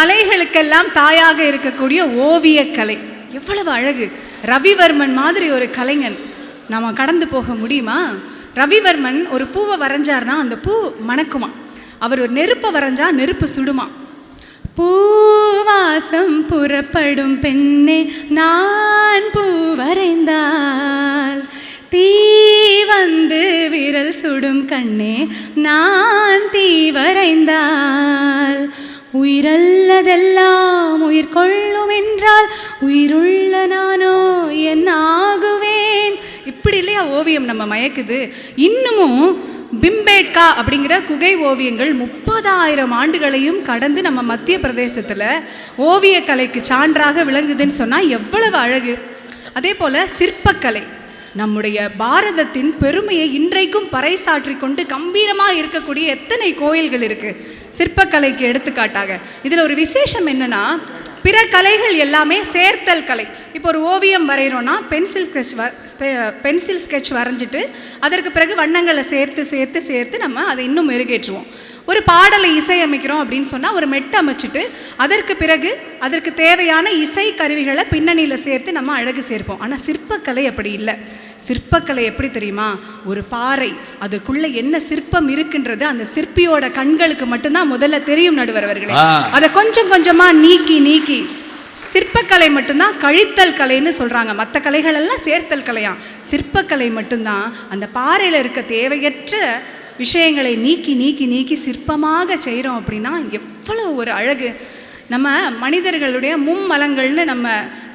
கலைகளுக்கெல்லாம் தாயாக இருக்கக்கூடிய ஓவியக்கலை எவ்வளவு அழகு. ரவிவர்மன் மாதிரி ஒரு கலைஞன். நாம் கடந்து போக முடியுமா? ரவிவர்மன் ஒரு பூவை வரைஞ்சார்னா அந்த பூ மணக்குமா? அவர் ஒரு நெருப்பை வரைஞ்சா நெருப்பு சுடுமா? பூவாசம் புறப்படும் பெண்ணே நான் பூ வரைந்தால். தீ வந்து விரல் சுடும் கண்ணே நான் தீ வரைந்தால். உள்ளதெல்லாம் உயிர் கொள்ளும் என்றால் உயிருள்ள நானோ என்ன ஆகுவேன் இப்படி இல்லையா? ஓவியம் நம்ம மயக்குது. இன்னமும் பிம்பேட்கா அப்படிங்கிற குகை ஓவியங்கள் முப்பதாயிரம் ஆண்டுகளையும் கடந்து நம்ம மத்திய பிரதேசத்தில் ஓவியக்கலைக்கு சான்றாக விளங்குதுன்னு சொன்னால் எவ்வளவு அழகு. அதே போல் சிற்பக்கலை. நம்முடைய பாரதத்தின் பெருமையை இன்றைக்கும் பறைசாற்றி கொண்டு கம்பீரமாக இருக்கக்கூடிய எத்தனை கோயில்கள் இருக்குது சிற்பக்கலைக்கு எடுத்துக்காட்டாக. இதில் ஒரு விசேஷம் என்னன்னா பிற கலைகள் எல்லாமே சேர்த்தல் கலை. இப்போ ஒரு ஓவியம் வரைகிறோன்னா பென்சில் ஸ்கெட்ச் வ பென்சில் ஸ்கெட்ச் வரைஞ்சிட்டு அதற்கு பிறகு வண்ணங்களை சேர்த்து சேர்த்து சேர்த்து நம்ம அதை இன்னும் மெருகேற்றுவோம். ஒரு பாடலை இசையமைக்கிறோம் அப்படின்னு சொன்னால் ஒரு மெட்டு அமைச்சிட்டு அதற்கு பிறகு அதற்கு தேவையான இசை கருவிகளை பின்னணியில் சேர்த்து நம்ம அழகு சேர்ப்போம். ஆனால் சிற்பக்கலை அப்படி இல்லை. சிற்பக்கலை எப்படி தெரியுமா? ஒரு பாறை அதுக்குள்ள என்ன சிற்பம் இருக்குன்றது அந்த சிற்பியோட கண்களுக்கு மட்டும்தான் முதல்ல தெரியும் நடுவர் அவர்களே. அதை கொஞ்சம் கொஞ்சமா நீக்கி நீக்கி. சிற்பக்கலை மட்டும்தான் கழித்தல் கலைன்னு சொல்றாங்க. மற்ற கலைகள் எல்லாம் சேர்த்தல் கலையாம் சிற்பக்கலை மட்டும்தான். அந்த பாறையில் இருக்க தேவையற்ற விஷயங்களை நீக்கி நீக்கி நீக்கி சிற்பமாக செய்கிறோம் அப்படின்னா எவ்வளோ ஒரு அழகு. நம்ம மனிதர்களுடைய மும்மலங்கள்னு நம்ம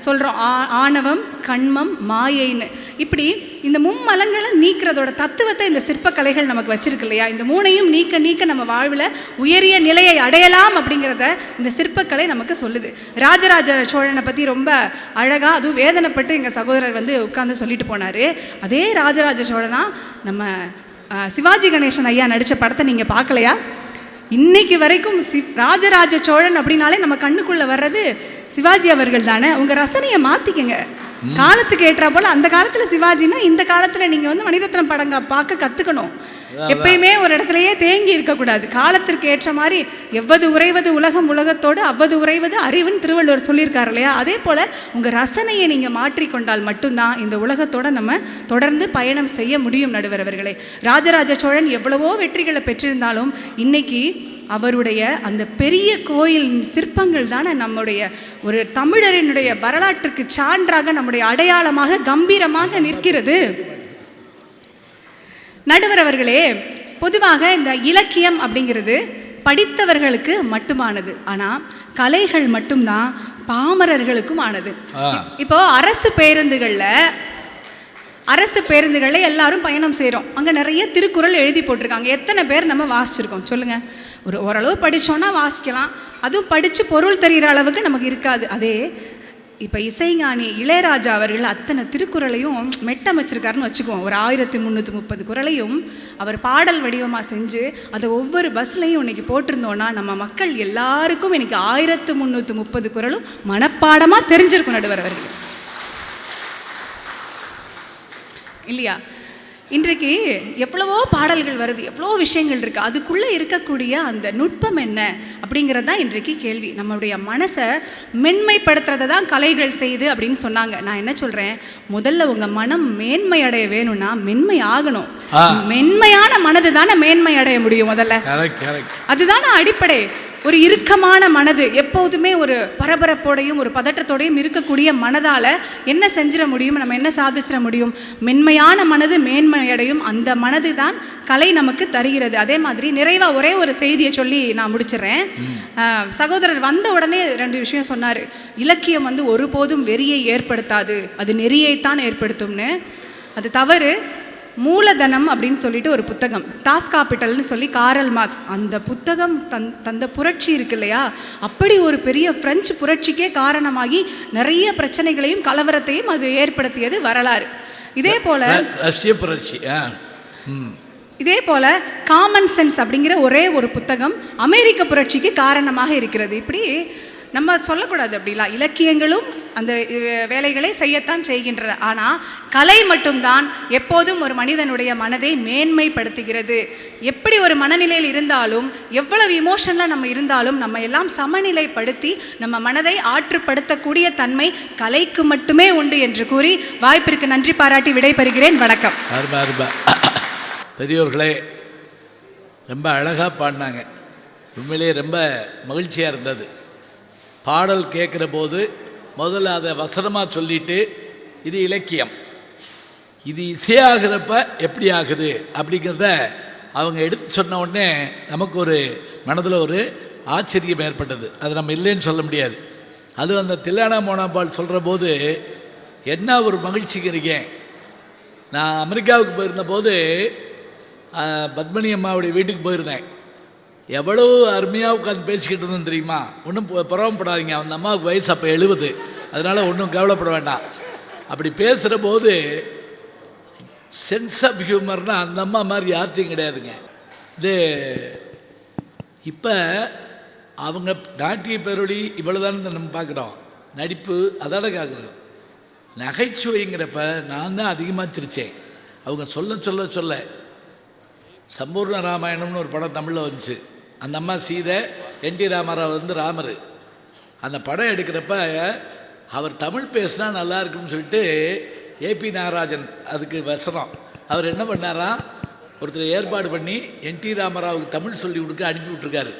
சொல்கிறோம் ஆ ஆணவம் கண்மம் மாயைன்னு. இப்படி இந்த மும்மலங்களை நீக்கிறதோட தத்துவத்தை இந்த சிற்பக்கலைகள் நமக்கு வச்சிருக்கு இல்லையா? இந்த மூணையும் நீக்க நீக்க நம்ம வாழ்வில் உயரிய நிலையை அடையலாம் அப்படிங்கிறத இந்த சிற்பக்கலை நமக்கு சொல்லுது. ராஜராஜ சோழனை பற்றி ரொம்ப அழகாக அதுவும் வேதனைப்பட்டு எங்கள் சகோதரர் வந்து உட்காந்து சொல்லிட்டு போனார். அதே ராஜராஜ சோழனா நம்ம சிவாஜி கணேசன் ஐயா நடித்த படத்தை நீங்கள் பார்க்கலையா? இன்னைக்கு வரைக்கும் சி ராஜராஜ சோழன் அப்படின்னாலே நம்ம கண்ணுக்குள்ள வர்றது சிவாஜி அவர்கள் தானே. உங்க ரசனையை மாத்திக்கங்க. காலத்துக்கு ஏற்றா போல அந்த காலத்துல சிவாஜினா இந்த காலத்துல நீங்க வந்து மணிரத்னம் படங்க பார்க்க கத்துக்கணும். எப்பயுமே ஒரு இடத்துலயே தேங்கி இருக்கக்கூடாது. காலத்திற்கு ஏற்ற மாதிரி எவ்வது உறைவது உலகம் உலகத்தோடு அவ்வது உறைவது அறிவுன்னு திருவள்ளுவர் சொல்லியிருக்காரு இல்லையா? அதே போல உங்க ரசனையை நீங்க மாற்றிக்கொண்டால் மட்டும்தான் இந்த உலகத்தோட நம்ம தொடர்ந்து பயணம் செய்ய முடியும் நடுவர் அவர்களே. ராஜராஜ சோழன் எவ்வளவோ வெற்றிகளை பெற்றிருந்தாலும் இன்னைக்கு அவருடைய அந்த பெரிய கோயில் சிற்பங்கள் தானே நம்முடைய ஒரு தமிழரினுடைய வரலாற்றுக்கு சான்றாக நம்முடைய அடையாளமாக கம்பீரமாக நிற்கிறது. நடுவர் அவர்களே பொதுவாக இந்த இலக்கியம் அப்படிங்கிறது படித்தவர்களுக்கு மட்டுமானது. ஆனால் கலைகள் மட்டும்தான் பாமரர்களுக்கும் ஆனது. இப்போ அரசு பேருந்துகளில் அரசு பேருந்துகளில் எல்லாரும் பயணம் செய்கிறோம் அங்கே நிறைய திருக்குறள் எழுதி போட்டிருக்காங்க. எத்தனை பேர் நம்ம வாசிச்சிருக்கோம்? சொல்லுங்கள் ஒரு ஓரளவு படிச்சோன்னா வாசிக்கலாம். அதுவும் படித்து பொருள் தெரிகிற அளவுக்கு நமக்கு இருக்காது. அதே இப்போ இசைஞானி இளையராஜா அவர்கள் அத்தனை திருக்குறளையும் மெட்டமைச்சிருக்காருன்னு வச்சுக்குவோம். ஒரு ஆயிரத்தி முந்நூற்றி முப்பது குறளையும் அவர் பாடல் வடிவமாக செஞ்சு அதை ஒவ்வொரு பஸ்லையும் இன்னைக்கு போட்டிருந்தோன்னா நம்ம மக்கள் எல்லாருக்கும் இன்னைக்கு ஆயிரத்து முந்நூற்றி முப்பது குறளும் மனப்பாடமாக தெரிஞ்சிருக்கும் நடுவர் அவர்கள் இல்லையா? இன்றைக்கு எவ்வளவோ பாடல்கள் வருது எவ்வளோ விஷயங்கள் இருக்குது அதுக்குள்ளே இருக்கக்கூடிய அந்த நுட்பம் என்ன அப்படிங்கிறது தான் இன்றைக்கு கேள்வி. நம்மளுடைய மனசை மென்மைப்படுத்துறதை தான் கலைகள் செய்யுது அப்படின்னு சொன்னாங்க. நான் என்ன சொல்கிறேன் முதல்ல உங்கள் மனம் மேன்மை அடைய வேணும்னா மென்மை ஆகணும். மென்மையான மனது தானே மேன்மை அடைய முடியும் முதல்ல. அதுதானே அடிப்படை. ஒரு இறுக்கமான மனது எப்போதுமே ஒரு பரபரப்போடையும் ஒரு பதட்டத்தோடையும் இருக்கக்கூடிய மனதால் என்ன செஞ்சிட முடியும்? நம்ம என்ன சாதிச்சிட முடியும்? மென்மையான மனது மேன்மையடையும் அந்த மனது தான் கலை நமக்கு தருகிறது. அதே மாதிரி நிறைவாக ஒரே ஒரு செய்தியை சொல்லி நான் முடிச்சிடுறேன். சகோதரர் வந்த உடனே ரெண்டு விஷயம் சொன்னார். இலக்கியம் வந்து ஒருபோதும் வெறியை ஏற்படுத்தாது. அது நெறியைத்தான் ஏற்படுத்தும்னு. அது தவறு. மூலதனம் அப்படின்னு சொல்லிட்டு ஒரு புத்தகம். டாஸ் காபிட்டல்னு சொல்லி காரல் மார்க்ஸ் அந்த புத்தகம் தன் தந்த புரட்சி இருக்கு இல்லையா? அப்படி ஒரு பெரிய பிரெஞ்சு புரட்சிக்கே காரணமாகி நிறைய பிரச்சனைகளையும் கலவரத்தையும் அது ஏற்படுத்தியது வரலாறு. இதே போல ரஷ்ய புரட்சி இதே போல காமன் சென்ஸ் அப்படிங்கிற ஒரே ஒரு புத்தகம் அமெரிக்க புரட்சிக்கு காரணமாக இருக்கிறது. இப்படி நம்ம சொல்லக்கூடாது அப்படிலாம். இலக்கியங்களும் அந்த வேலைகளை செய்யத்தான் செய்கின்றன. ஆனால் கலை மட்டும்தான் எப்போதும் ஒரு மனிதனுடைய மனதை மேன்மைப்படுத்துகிறது. எப்படி ஒரு மனநிலையில் இருந்தாலும் எவ்வளவு இமோஷனில் நம்ம இருந்தாலும் நம்ம எல்லாம் சமநிலைப்படுத்தி நம்ம மனதை ஆற்றுப்படுத்தக்கூடிய தன்மை கலைக்கு மட்டுமே உண்டு என்று கூறி வாய்ப்பிற்கு நன்றி பாராட்டி விடைபெறுகிறேன். வணக்கம். பெரியோர்களே ரொம்ப அழகாக பாடினாங்க. உண்மையிலேயே ரொம்ப மகிழ்ச்சியாக இருந்தது. பாடல் கேட்குற போது முதல்ல அதை வசனமாக சொல்லிட்டு இது இலக்கியம். இது இசையாகிறப்ப எப்படி ஆகுது அப்படிங்கிறத அவங்க எடுத்து சொன்ன உடனே நமக்கு ஒரு மனதில் ஒரு ஆச்சரியம் ஏற்பட்டது. அது நம்ம இல்லைன்னு சொல்ல முடியாது. அது அந்த தில்லானா மோனாபால் சொல்கிற போது என்ன ஒரு மகிழ்ச்சிக்கிறீங்க நான் அமெரிக்காவுக்கு போயிருந்தபோது போது பத்மணி அம்மாவுடைய வீட்டுக்கு போயிருந்தேன். எவ்வளோ அருமையாக உட்காந்து பேசிக்கிட்டு இருந்தோம் தெரியுமா? ஒன்றும் புறவப்படாதீங்க அந்த அம்மாவுக்கு வயசு அப்போ எழுபது. அதனால் ஒன்றும் கவலைப்பட வேண்டாம். அப்படி பேசுகிற போது சென்ஸ் ஆஃப் ஹியூமர்னால் அந்த அம்மா மாதிரி யார்த்தையும் கிடையாதுங்க. இது இப்போ அவங்க நாட்டிய பேரொழி இவ்வளோதான் நம்ம பார்க்குறோம். நடிப்பு அதால் கேட்குறோம் நகைச்சுவைங்கிறப்ப நான் தான் அதிகமாக சிரித்தேன் அவங்க சொல்ல சொல்ல சொல்ல. சம்பூர்ண ராமாயணம்னு ஒரு படம் தமிழில் வந்துச்சு. அந்த அம்மா சீதை என் டி ராமராவ் வந்து ராமர். அந்த படம் எடுக்கிறப்ப அவர் தமிழ் பேசினா நல்லா இருக்கும்னு சொல்லிட்டு ஏபி நாகராஜன் அதுக்கு வசனம். அவர் என்ன பண்ணாராம் ஒருத்தர் ஏற்பாடு பண்ணி என் டி ராமராவுக்கு தமிழ் சொல்லி கொடுக்க அனுப்பி விட்ருக்காரு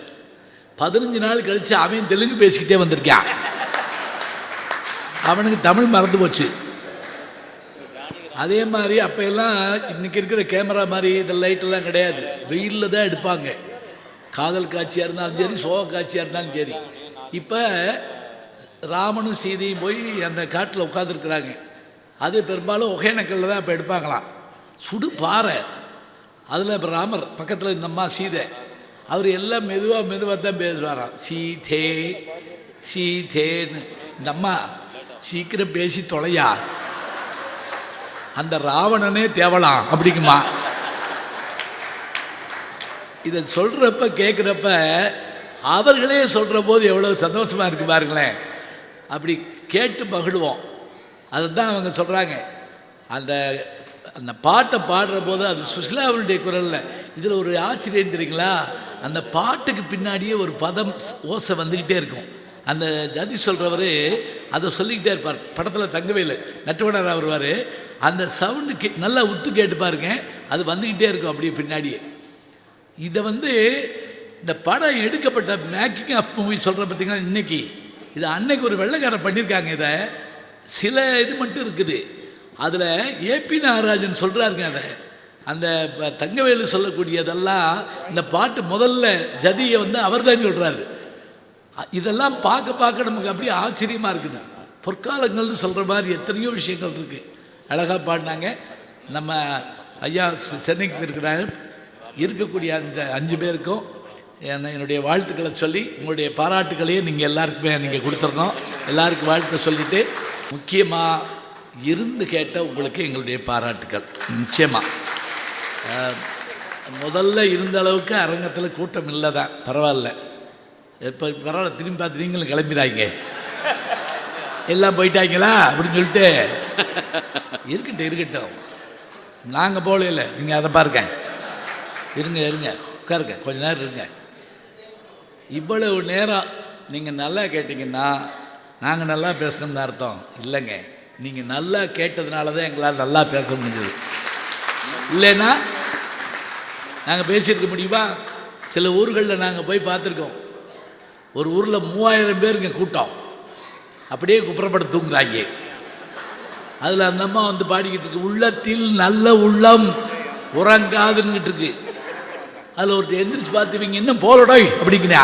பதினஞ்சு நாள் கழித்து அவன் தெலுங்கு பேசிக்கிட்டே வந்திருக்கான். அவனுக்கு தமிழ் மறந்து போச்சு. அதே மாதிரி அப்போ எல்லாம் இன்னைக்கு இருக்கிற கேமரா மாதிரி இந்த லைட்டெல்லாம் கிடையாது. வெயிலில் தான் எடுப்பாங்க. காதல் காட்சியாக இருந்தாலும் சரி சோக காட்சியாக இருந்தாலும் சரி. இப்போ ராமனும் சீதையும் போய் அந்த காட்டில் உட்காந்துருக்குறாங்க அது பெரும்பாலும் ஒகேனக்கல்ல தான் இப்போ எடுப்பாங்களாம். சுடு பாறை. அதில் இப்போ ராமர் பக்கத்தில் இந்த அம்மா சீதை. அவர் எல்லாம் மெதுவாக மெதுவாக தான் பேசுவாராம். சீதே சீதேன்னு. இந்த அம்மா சீக்கிரம் பேசி தொலையா. அந்த ராவணனே தேவலாம் அப்படிங்குமா. இதை சொல்கிறப்ப கேட்குறப்ப அவர்களே சொல்கிற போது எவ்வளோ சந்தோஷமாக இருக்கு பாருங்களேன். அப்படி கேட்டு மகிழ்வோம். அதுதான் அவங்க சொல்கிறாங்க அந்த அந்த பாட்டை பாடுற போது அது சுசிலாவுடைய குரலில் இதில் ஒரு ஆச்சரியம் தெரியுங்களா? அந்த பாட்டுக்கு பின்னாடியே ஒரு பதம் ஓசை வந்துக்கிட்டே இருக்கும். அந்த ஜதி சொல்கிறவர் அதை சொல்லிக்கிட்டே இருப்பார். படத்தில் தங்கவேல் நட்டுவனர் வருவார். அந்த சவுண்டு கே நல்லா உத்து கேட்டு பாருங்க. அது வந்துக்கிட்டே இருக்கும் அப்படியே பின்னாடியே. இதை வந்து இந்த படம் எடுக்கப்பட்ட மேக்கிங் ஆஃப் மூவி சொல்கிற பார்த்தீங்கன்னா இன்னைக்கு? இது அன்னைக்கு ஒரு வெள்ளைக்காரன் பண்ணியிருக்காங்க இதை. சில இது மட்டும் இருக்குது. அதில் ஏபி நாகராஜன் சொல்கிறாருங்க அதை. அந்த ப- தங்கவேலு சொல்லக்கூடியதெல்லாம் இந்த பாட்டு முதல்ல ஜதியை வந்து அவர் தான் சொல்கிறாரு இதெல்லாம் பார்க்க பார்க்க நமக்கு அப்படியே ஆச்சரியமாக இருக்குது. பொற்காலங்கள்னு சொல்கிற மாதிரி எத்தனையோ விஷயங்கள் இருக்குது அழகாக பாடினாங்க. நம்ம ஐயா செ- சென்னைக்கு இருக்கிறாங்க இருக்கக்கூடிய அந்த அஞ்சு பேருக்கும் என்னுடைய வாழ்த்துக்களை சொல்லி உங்களுடைய பாராட்டுக்களையும் நீங்கள் எல்லாருக்குமே நீங்கள் கொடுத்துடணும் எல்லாருக்கும் வாழ்த்து சொல்லிவிட்டு முக்கியமாக இருந்து கேட்ட உங்களுக்கு எங்களுடைய பாராட்டுக்கள். நிச்சயமாக முதல்ல இருந்த அளவுக்கு அரங்கத்தில் கூட்டம் இல்லை தான் பரவாயில்ல. இப்போ பரவாயில்ல திரும்பி பார்த்து நீங்களும் கிளம்பிடாங்க எல்லாம் போயிட்டாங்களா? அப்படின்னு சொல்லிட்டு. இருக்கட்டும் இருக்கட்டும். நாங்கள் போகல இல்லை நீங்கள் அதை பாருங்க. இருங்க இருங்க. உட்காருங்க. கொஞ்ச நேரம் இருங்க. இவ்வளவு நேரம் நீங்கள் நல்லா கேட்டிங்கன்னா நாங்கள் நல்லா பேசணும்னு அர்த்தம். இல்லைங்க. நீங்கள் நல்லா கேட்டதுனால தான் எங்களால் நல்லா பேச முடிஞ்சது. இல்லைன்னா நாங்கள் பேசியிருக்க முடியுமா? சில ஊர்களில் நாங்கள் போய் பார்த்துருக்கோம். ஒரு ஊரில் மூவாயிரம் பேருங்க கூட்டம். அப்படியே குப்புறப்பட தூங்குறாங்க. அதில் அந்த அம்மா வந்து பாடிக்கிட்டு இருக்கு உள்ளத்தில் நல்ல உள்ளம் உறங்காதுன்னுட்டு இருக்கு. அதில் ஒருத்தர் எந்திரிச்சு பார்த்துவீங்க இன்னும் போலடோய் அப்படிங்கிறா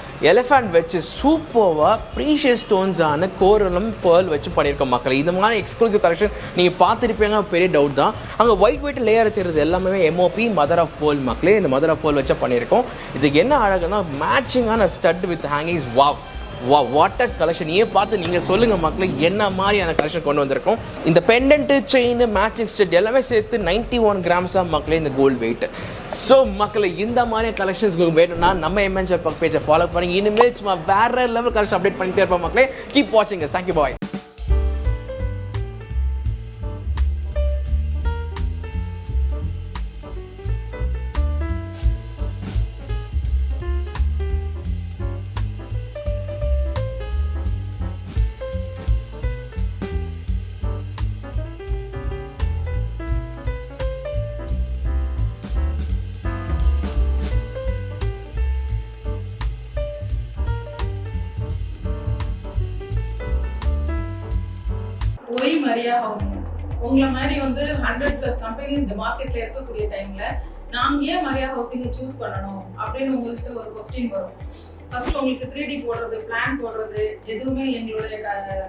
எலிஃபண்ட் வச்சு சூப்பர்வாக ப்ரீஷியஸ் ஸ்டோன்ஸான கோரலும் பேர்ல் வச்சு பண்ணியிருக்கோம் மக்கள். இந்த மாதிரி எக்ஸ்க்ளூசிவ் கலெக்ஷன் நீங்கள் பார்த்துருப்பீங்க பெரிய டவுட் தான். அங்கே ஒயிட் ஒயிட் லேயர் தெரியுது எல்லாமே எம்ஓபி மதர் ஆஃப் போல் மக்களே. இந்த மதர் ஆஃப் போல் வச்சு பண்ணியிருக்கோம். இதுக்கு என்ன அழகுன்னா மேட்சிங்கான ஸ்டட் வித் ஹேங்கிங்ஸ் வாவ் வா வாட்டர் கலெக்ஷன் ஏன் பார்த்து நீங்கள் சொல்லுங்கள் மக்களே என்ன மாதிரியான கலெக்ஷன் கொண்டு வந்திருக்கோம்? இந்த பெண்டன்ட்டு செயின் மேட்சிங் ஸ்டெட் எல்லாமே சேர்த்து நைன்ட்டி ஒன் கிராம்ஸாக மக்களே இந்த கோல்டு வெயிட் ஸோ மக்களை இந்த மாதிரி கலெக்ஷன்ஸ் வேணும்னா நம்ம எம்என்ஜர் பக் பேஜை ஃபாலோ பண்ணி இனிமேல் சும்மா வேற லெவல் கலெக்ஷன் அப்டேட் பண்ணிட்டே இருப்போம் மக்களே. கீப் வாட்சிங் தேங்க்யூ பாய் ஒய் ஹவுசிங் உங்களை மாதிரி வந்து ஹண்ட்ரட் ப்ளஸ் கம்பெனிஸ் இந்த மார்க்கெட்ல இருக்கக்கூடிய டைம்ல நாங்க ஏன் மரியா ஹவுசிங் சூஸ் பண்ணணும் அப்படின்னு உங்ககிட்ட ஒரு கொஸ்டின் வரும். ஃபர்ஸ்ட் உங்களுக்கு த்ரீ டி போடுறது பிளான் போடுறது எதுவுமே எங்களுடைய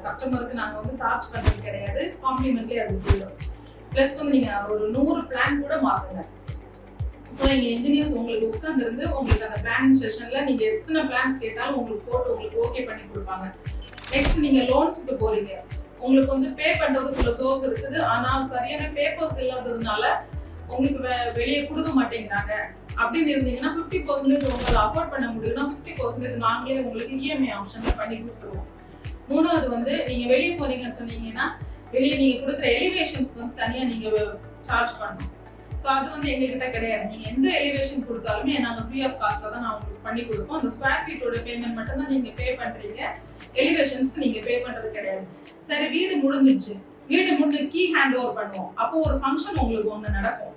கஸ்டமருக்கு நாங்க வந்து சார்ஜ் பண்றது கிடையாது. காம்ப்ளிமெண்ட்லி அது போயிடும். ப்ளஸ் வந்து நீங்க ஒரு நூறு பிளான் கூட மாத்துங்க. ஸோ எங்க இன்ஜினியர்ஸ் உங்களுக்கு உட்காந்துருந்து உங்களுக்கு அந்த பிளான் செஷன்ல நீங்க எத்தனை பிளான்ஸ் கேட்டாலும் உங்களுக்கு போட்டு உங்களுக்கு ஓகே பண்ணி கொடுப்பாங்க. நெக்ஸ்ட் நீங்க லோன்ஸ்க்கு போறீங்க. உங்களுக்கு வந்து பே பண்றதுக்குள்ள சோர்ஸ் இருக்குது. ஆனா சரியான பேப்பர்ஸ் இல்லாததுனால உங்களுக்கு வெ- வெளியே கொடுக்க மாட்டேங்கிறாங்க. அப்படின்னு இருந்தீங்கன்னா ஃபிஃப்டி பர்சன்டேஜ் உங்களால் அஃபோர்ட் பண்ண முடியும்னா ஃபிஃப்டி பர்சன்டேஜ் நாங்களே உங்களுக்கு இஎம்ஐ ஆப்ஷன்ல பண்ணி கொடுத்துருவோம். மூணாவது வந்து நீங்க வெளியே போறீங்கன்னு சொன்னீங்கன்னா வெளியே நீங்க கொடுக்குற எலிவேஷன்ஸ் வந்து தனியா நீங்க சார்ஜ் பண்ணணும். ஸோ அது வந்து எங்ககிட்ட கிடையாது. நீங்க எந்த எலிவேஷன் கொடுத்தாலுமே நாங்கள் ஃப்ரீ ஆஃப் காஸ்ட்ல தான் நான் உங்களுக்கு பண்ணி கொடுப்போம். அந்த ஸ்கொயர் ஃபீட்டோட பேமெண்ட் மட்டும் தான் நீங்க பே பண்றீங்க. எலிவேஷன்ஸ்க்கு நீங்க பே பண்றது கிடையாது. சரி வீடு முடிஞ்சிடுச்சு. வீடு முடிஞ்சு கீ ஹேண்ட் ஓவர் பண்ணுவோம். அப்போ ஒரு ஃபங்க்ஷன் உங்களுக்கு ஒன்று நடக்கும்.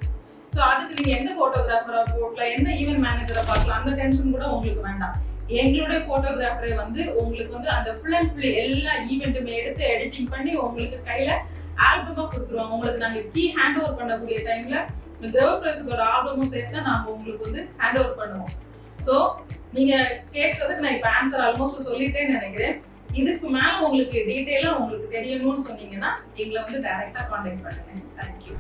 ஸோ அதுக்கு நீங்க எந்த போட்டோகிராஃபரை போட்டலாம் எந்த ஈவென்ட் மேனேஜரை பார்க்கலாம் அந்த டென்ஷன் கூட உங்களுக்கு வேண்டாம். எங்களுடைய போட்டோகிராஃபரை வந்து உங்களுக்கு வந்து அந்த ஃபுல் அண்ட் ஃபுல் எல்லா ஈவெண்ட்டுமே எடுத்து எடிட்டிங் பண்ணி உங்களுக்கு கையில ஆல்பமா கொடுத்துருவாங்க. உங்களுக்கு நாங்கள் கீ ஹேண்ட் ஓவர் பண்ணக்கூடிய டைம்ல ஒரு ஆல்பமும் சேர்த்து தான் நாங்கள் உங்களுக்கு வந்து ஹேண்ட் ஓவர் பண்ணுவோம். ஸோ நீங்க கேட்கறதுக்கு நான் இப்போ ஆன்சர் ஆல்மோஸ்ட் சொல்லிட்டேன்னு நினைக்கிறேன். இதுக்கு மேல உங்களுக்கு டீட்டெயிலா உங்களுக்கு தெரியணும்னு சொன்னீங்கன்னா எங்களை வந்து டைரக்டா காண்டாக்ட் பண்ணுங்க. தேங்க்யூ